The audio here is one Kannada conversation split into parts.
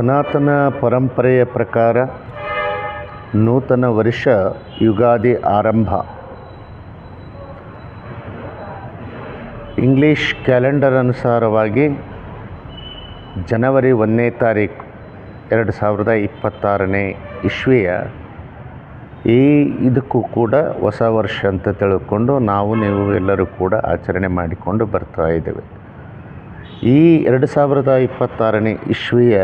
ಸನಾತನ ಪರಂಪರೆಯ ಪ್ರಕಾರ ನೂತನ ವರ್ಷ ಯುಗಾದಿ ಆರಂಭ. ಇಂಗ್ಲೀಷ್ ಕ್ಯಾಲೆಂಡರ್ ಅನುಸಾರವಾಗಿ ಜನವರಿ ಒಂದನೇ ತಾರೀಕು ಎರಡು ಸಾವಿರದ ಇಪ್ಪತ್ತಾರನೇ ಇಶ್ವಿಯ ಈ ಇದಕ್ಕೂ ಕೂಡ ಹೊಸ ವರ್ಷ ಅಂತ ತಿಳ್ಕೊಂಡು ನಾವು, ನೀವು ಎಲ್ಲರೂ ಕೂಡ ಆಚರಣೆ ಮಾಡಿಕೊಂಡು ಬರ್ತಾ ಇದ್ದೇವೆ. ಈ ಎರಡು ಸಾವಿರದ ಇಪ್ಪತ್ತಾರನೇ ಇಸ್ವಿಯ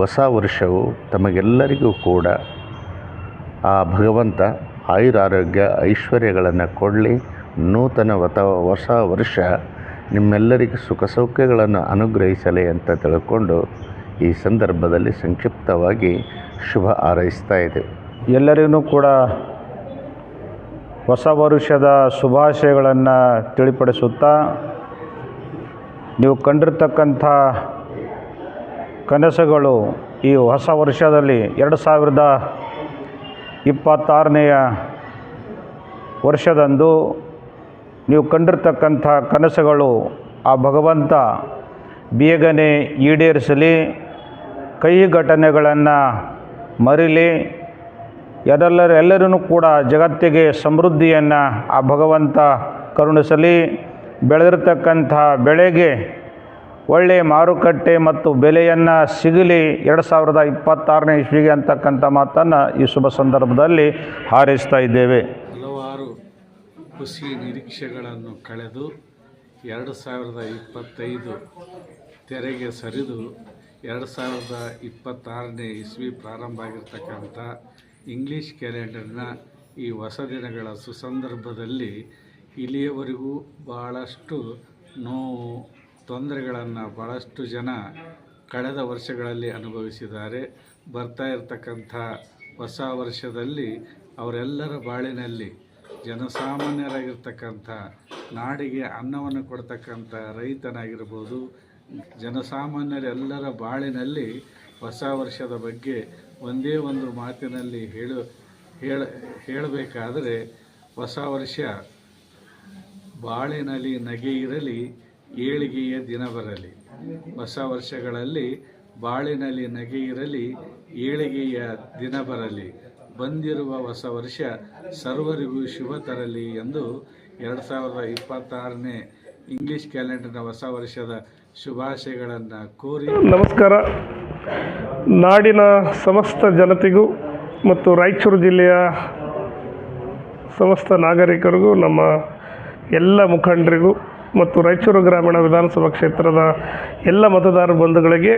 ಹೊಸ ವರ್ಷವು ತಮಗೆಲ್ಲರಿಗೂ ಕೂಡ ಆ ಭಗವಂತ ಆಯುರಾರೋಗ್ಯ ಐಶ್ವರ್ಯಗಳನ್ನು ಕೊಡಲಿ. ನೂತನ ವತ, ಹೊಸ ವರ್ಷ ನಿಮ್ಮೆಲ್ಲರಿಗೂ ಸುಖ ಸೌಖ್ಯಗಳನ್ನು ಅನುಗ್ರಹಿಸಲಿ ಅಂತ ತಿಳ್ಕೊಂಡು ಈ ಸಂದರ್ಭದಲ್ಲಿ ಸಂಕ್ಷಿಪ್ತವಾಗಿ ಶುಭ ಹಾರೈಸ್ತಾ ಇದೆ. ಎಲ್ಲರಿಗೂ ಕೂಡ ಹೊಸ ವರ್ಷದ ಶುಭಾಶಯಗಳನ್ನು ತಿಳಿಪಡಿಸುತ್ತಾ ನೀವು ಕಂಡಿರ್ತಕ್ಕಂಥ ಕನಸುಗಳು ಈ ಹೊಸ ವರ್ಷದಲ್ಲಿ ಎರಡು ಸಾವಿರದ ಇಪ್ಪತ್ತಾರನೆಯ ವರ್ಷದಂದು ನೀವು ಕಂಡಿರ್ತಕ್ಕಂಥ ಕನಸುಗಳು ಆ ಭಗವಂತ ಬೇಗನೆ ಈಡೇರಿಸಲಿ, ಕೈ ಘಟನೆಗಳನ್ನು ಮರಿಲಿ, ಎಲ್ಲರ ಎಲ್ಲರೂ ಕೂಡ ಜಗತ್ತಿಗೆ ಸಮೃದ್ಧಿಯನ್ನು ಆ ಭಗವಂತ ಕರುಣಿಸಲಿ, ಬೆಳೆದಿರ್ತಕ್ಕಂಥ ಬೆಳೆಗೆ ಒಳ್ಳೆಯ ಮಾರುಕಟ್ಟೆ ಮತ್ತು ಬೆಲೆಯನ್ನು ಸಿಗಲಿ ಎರಡು ಸಾವಿರದ ಇಪ್ಪತ್ತಾರನೇ ಇಸ್ವಿಗೆ ಅಂತಕ್ಕಂಥ ಮಾತನ್ನು ಈ ಶುಭ ಸಂದರ್ಭದಲ್ಲಿ ಹಾರೈಸ್ತಾ ಇದ್ದೇವೆ. ಹಲವಾರು ಖುಷಿ ನಿರೀಕ್ಷೆಗಳನ್ನು ಕಳೆದು ಎರಡು ಸಾವಿರದ ಇಪ್ಪತ್ತೈದು ತೆರೆಗೆ ಸರಿದು ಎರಡು ಸಾವಿರದ ಇಪ್ಪತ್ತಾರನೇ ಇಸ್ವಿ ಪ್ರಾರಂಭ ಆಗಿರ್ತಕ್ಕಂಥ ಇಂಗ್ಲೀಷ್ ಕ್ಯಾಲೆಂಡರ್ನ ಈ ಹೊಸ ದಿನಗಳ ಸುಸಂದರ್ಭದಲ್ಲಿ ಇಲ್ಲಿಯವರೆಗೂ ಭಾಳಷ್ಟು ನೋವು ತೊಂದರೆಗಳನ್ನು ಭಾಳಷ್ಟು ಜನ ಕಳೆದ ವರ್ಷಗಳಲ್ಲಿ ಅನುಭವಿಸಿದ್ದಾರೆ. ಬರ್ತಾ ಇರತಕ್ಕಂಥ ಹೊಸ ವರ್ಷದಲ್ಲಿ ಅವರೆಲ್ಲರ ಬಾಳಿನಲ್ಲಿ ಜನಸಾಮಾನ್ಯರಾಗಿರ್ತಕ್ಕಂಥ ನಾಡಿಗೆ ಅನ್ನವನ್ನು ಕೊಡ್ತಕ್ಕಂಥ ರೈತನಾಗಿರ್ಬೋದು ಜನಸಾಮಾನ್ಯರೆಲ್ಲರ ಬಾಳಿನಲ್ಲಿ ಹೊಸ ವರ್ಷದ ಬಗ್ಗೆ ಒಂದೇ ಒಂದು ಮಾತಿನಲ್ಲಿ ಹೇಳು, ಹೇಳ, ಹೇಳಬೇಕಾದರೆ ಹೊಸ ವರ್ಷ ಬಾಳಿನಲ್ಲಿ ನಗೆ ಇರಲಿ ಏಳಿಗೆಯ ದಿನ ಬರಲಿ ಹೊಸ ವರ್ಷಗಳಲ್ಲಿ ಬಾಳಿನಲ್ಲಿ ನಗೆ ಇರಲಿ, ಏಳಿಗೆಯ ದಿನ ಬರಲಿ ಬಂದಿರುವ ಹೊಸ ವರ್ಷ ಸರ್ವರಿಗೂ ಶುಭ ತರಲಿ ಎಂದು ಎರಡು ಸಾವಿರದ ಇಪ್ಪತ್ತಾರನೇ ಇಂಗ್ಲಿಷ್ ಕ್ಯಾಲೆಂಡರ್ನ ಹೊಸ ವರ್ಷದ ಶುಭಾಶಯಗಳನ್ನು ಕೋರಿ ನಮಸ್ಕಾರ. ನಾಡಿನ ಸಮಸ್ತ ಜನತೆಗೂ ಮತ್ತು ರಾಯಚೂರು ಜಿಲ್ಲೆಯ ಸಮಸ್ತ ನಾಗರಿಕರಿಗೂ, ನಮ್ಮ ಎಲ್ಲ ಮುಖಂಡರಿಗೂ ಮತ್ತು ರಾಯಚೂರು ಗ್ರಾಮೀಣ ವಿಧಾನಸಭಾ ಕ್ಷೇತ್ರದ ಎಲ್ಲ ಮತದಾರ ಬಂಧುಗಳಿಗೆ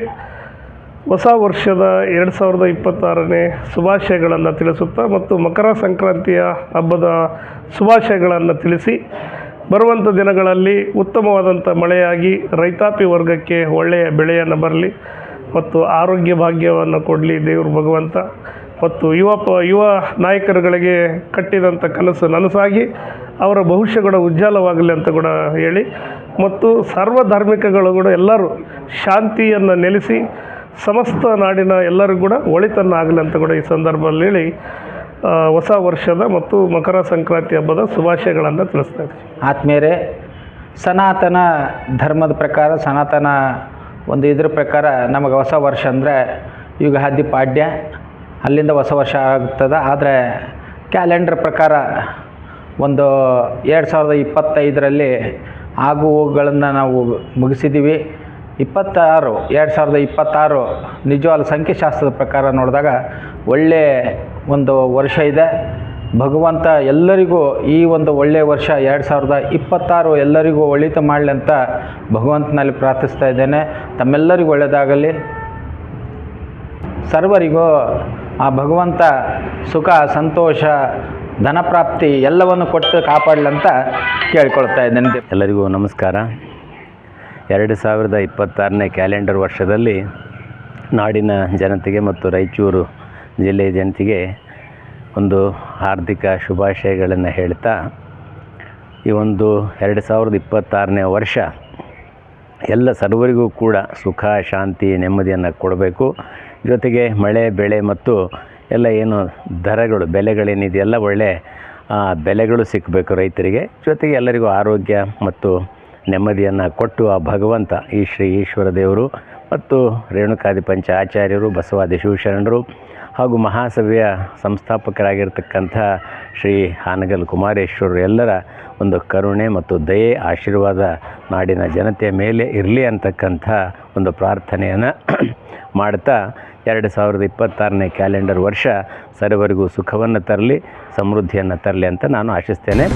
ಹೊಸ ವರ್ಷದ ಎರಡು ಸಾವಿರದ ಇಪ್ಪತ್ತಾರನೇ ಶುಭಾಶಯಗಳನ್ನು ತಿಳಿಸುತ್ತಾ ಮತ್ತು ಮಕರ ಸಂಕ್ರಾಂತಿಯ ಹಬ್ಬದ ಶುಭಾಶಯಗಳನ್ನು ತಿಳಿಸಿ, ಬರುವಂಥ ದಿನಗಳಲ್ಲಿ ಉತ್ತಮವಾದಂಥ ಮಳೆಯಾಗಿ ರೈತಾಪಿ ವರ್ಗಕ್ಕೆ ಒಳ್ಳೆಯ ಬೆಳೆಯನ್ನು ಬರಲಿ ಮತ್ತು ಆರೋಗ್ಯ ಭಾಗ್ಯವನ್ನು ಕೊಡಲಿ ದೇವರು ಭಗವಂತ. ಮತ್ತು ಯುವ ಪ, ಯುವ ನಾಯಕರುಗಳಿಗೆ ಕಟ್ಟಿದಂಥ ಕನಸು ನನಸಾಗಿ ಅವರ ಭವಿಷ್ಯಗಳು ಉಜ್ವಲವಾಗಲಿ ಅಂತ ಕೂಡ ಹೇಳಿ ಮತ್ತು ಸರ್ವಧಾರ್ಮಿಕಗಳು ಕೂಡ ಎಲ್ಲರೂ ಶಾಂತಿಯನ್ನು ನೆಲೆಸಿ ಸಮಸ್ತ ನಾಡಿನ ಎಲ್ಲರಿಗೂ ಕೂಡ ಒಳಿತನ್ನು ಆಗಲಿ ಅಂತ ಕೂಡ ಈ ಸಂದರ್ಭದಲ್ಲಿ ಹೇಳಿ ಹೊಸ ವರ್ಷದ ಮತ್ತು ಮಕರ ಸಂಕ್ರಾಂತಿ ಹಬ್ಬದ ಶುಭಾಶಯಗಳನ್ನು ತಿಳಿಸ್ತಾ ಆತ್ಮೀಯರೇ, ಸನಾತನ ಧರ್ಮದ ಪ್ರಕಾರ, ಸನಾತನ ಒಂದು ಇದ್ರ ಪ್ರಕಾರ ನಮಗೆ ಹೊಸ ವರ್ಷ ಅಂದರೆ ಯುಗಾದಿ ಪಾಡ್ಯ. ಅಲ್ಲಿಂದ ಹೊಸ ವರ್ಷ ಆಗ್ತದೆ. ಆದರೆ, ಕ್ಯಾಲೆಂಡರ್ ಪ್ರಕಾರ ಒಂದು ಎರಡು ಸಾವಿರದ ಇಪ್ಪತ್ತೈದರಲ್ಲಿ ಆಗು ಹೋಗುಗಳನ್ನು ನಾವು ಮುಗಿಸಿದ್ದೀವಿ. ಇಪ್ಪತ್ತಾರು, ಎರಡು ಸಾವಿರದ ಇಪ್ಪತ್ತಾರು ನಿಜವಾದ ಸಂಖ್ಯಾಶಾಸ್ತ್ರದ ಪ್ರಕಾರ ನೋಡಿದಾಗ ಒಳ್ಳೆಯ ಒಂದು ವರ್ಷ ಇದೆ. ಭಗವಂತ ಎಲ್ಲರಿಗೂ ಈ ಒಂದು ಒಳ್ಳೆಯ ವರ್ಷ ಎರಡು ಸಾವಿರದ ಇಪ್ಪತ್ತಾರು ಎಲ್ಲರಿಗೂ ಒಳಿತು ಮಾಡಲಿ ಅಂತ ಭಗವಂತನಲ್ಲಿ ಪ್ರಾರ್ಥಿಸ್ತಾ ಇದ್ದೇನೆ. ತಮ್ಮೆಲ್ಲರಿಗೂ ಒಳ್ಳೆಯದಾಗಲಿ. ಸರ್ವರಿಗೂ ಆ ಭಗವಂತ ಸುಖ, ಸಂತೋಷ ಧನಪ್ರಾಪ್ತಿ ಎಲ್ಲವನ್ನು ಕೊಟ್ಟು ಕಾಪಾಡಲಂತ ಕೇಳ್ಕೊಳ್ತಾ ಇದ್ದೇನೆ. ಎಲ್ಲರಿಗೂ ನಮಸ್ಕಾರ. ಎರಡು ಸಾವಿರದ ಇಪ್ಪತ್ತಾರನೇ ಕ್ಯಾಲೆಂಡರ್ ವರ್ಷದಲ್ಲಿ ನಾಡಿನ ಜನತೆಗೆ ಮತ್ತು ರಾಯಚೂರು ಜಿಲ್ಲೆಯ ಜನತೆಗೆ ಒಂದು ಹಾರ್ದಿಕ ಶುಭಾಶಯಗಳನ್ನು ಹೇಳ್ತಾ, ಈ ಒಂದು ಎರಡು ಸಾವಿರದ ಇಪ್ಪತ್ತಾರನೇ ವರ್ಷ ಎಲ್ಲ ಸರ್ವರಿಗೂ ಕೂಡ ಸುಖ, ಶಾಂತಿ, ನೆಮ್ಮದಿಯನ್ನು ಕೊಡಬೇಕು. ಜೊತೆಗೆ ಮಳೆ, ಬೆಳೆ ಮತ್ತು ಎಲ್ಲ ಏನು ದರಗಳು ಬೆಲೆಗಳೇನಿದೆಯಲ್ಲ ಒಳ್ಳೆ ಬೆಲೆಗಳು ಸಿಕ್ಕಬೇಕು ರೈತರಿಗೆ. ಜೊತೆಗೆ ಎಲ್ಲರಿಗೂ ಆರೋಗ್ಯ ಮತ್ತು ನೆಮ್ಮದಿಯನ್ನು ಕೊಟ್ಟು ಆ ಭಗವಂತ, ಈ ಶ್ರೀ ಈಶ್ವರ ದೇವರು ಮತ್ತು ರೇಣುಕಾದಿ ಪಂಚ ಆಚಾರ್ಯರು, ಬಸವಾದಿ ಶಿವಶರಣರು ಹಾಗೂ ಮಹಾಸಭೆಯ ಸಂಸ್ಥಾಪಕರಾಗಿರ್ತಕ್ಕಂಥ ಶ್ರೀ ಹಾನಗಲ್ ಕುಮಾರೇಶ್ವರರು ಎಲ್ಲರ ಒಂದು ಕರುಣೆ ಮತ್ತು ದಯೆ, ಆಶೀರ್ವಾದ ನಾಡಿನ ಜನತೆಯ ಮೇಲೆ ಇರಲಿ ಅಂತಕ್ಕಂಥ ಒಂದು ಪ್ರಾರ್ಥನೆಯನ್ನು ಮಾಡ್ತಾ ಎರಡು ಸಾವಿರದ ಇಪ್ಪತ್ತಾರನೇ ಕ್ಯಾಲೆಂಡರ್ ವರ್ಷ ಸರ್ವರಿಗೂ ಸುಖವನ್ನು ತರಲಿ ಸಮೃದ್ಧಿಯನ್ನು ತರಲಿ ಅಂತ ನಾನು ಆಶಿಸ್ತೇನೆ.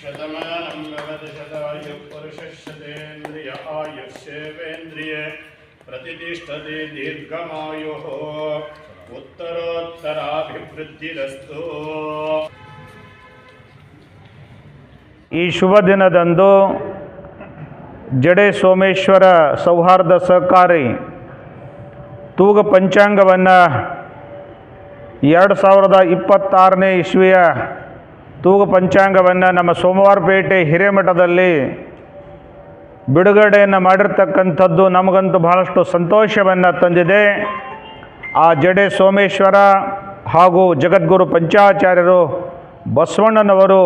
शतमानं भवति शतायुः पुरुषः शतेन्द्रिय आयुष्येवेन्द्रिय प्रतिष्ठते दीर्घमायुः उत्तरोत्तराभिवृद्धिरस्तु ಈ ಶುಭ ದಿನದಂದು ಜಡೆ ಸೋಮೇಶ್ವರ ಸೌಹಾರ್ದ ಸಹಕಾರಿ ತೂಗ ಪಂಚಾಂಗವನ್ನು ಎರಡು ಸಾವಿರದ ಇಪ್ಪತ್ತಾರನೇ ಇಸ್ವಿಯ ತೂಗ ಪಂಚಾಂಗವನ್ನು ನಮ್ಮ ಸೋಮವಾರಪೇಟೆ ಹಿರೇಮಠದಲ್ಲಿ ಬಿಡುಗಡೆಯನ್ನು ಮಾಡಿರ್ತಕ್ಕಂಥದ್ದು ನಮಗಂತೂ ಬಹಳಷ್ಟು ಸಂತೋಷವನ್ನು ತಂದಿದೆ. ಆ ಜಡೆ ಸೋಮೇಶ್ವರ ಹಾಗೂ ಜಗದ್ಗುರು ಪಂಚಾಚಾರ್ಯರು ಬಸವಣ್ಣನವರು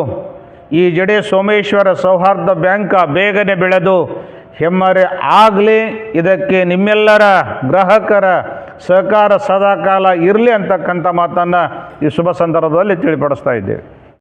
ಈ ಜಡೆ ಸೋಮೇಶ್ವರ ಸೌಹಾರ್ದ ಬ್ಯಾಂಕ ಬೇಗನೆ ಬೆಳೆದು ಹೆಮ್ಮರೆ ಆಗಲಿ, ಇದಕ್ಕೆ ನಿಮ್ಮೆಲ್ಲರ ಗ್ರಾಹಕರ ಸಹಕಾರ ಸದಾಕಾಲ ಇರಲಿ ಅಂತಕ್ಕಂಥ ಮಾತನ್ನು ಈ ಶುಭ ಸಂದರ್ಭದಲ್ಲಿ ತಿಳಿಪಡಿಸ್ತಾ ಇದ್ದೇವೆ.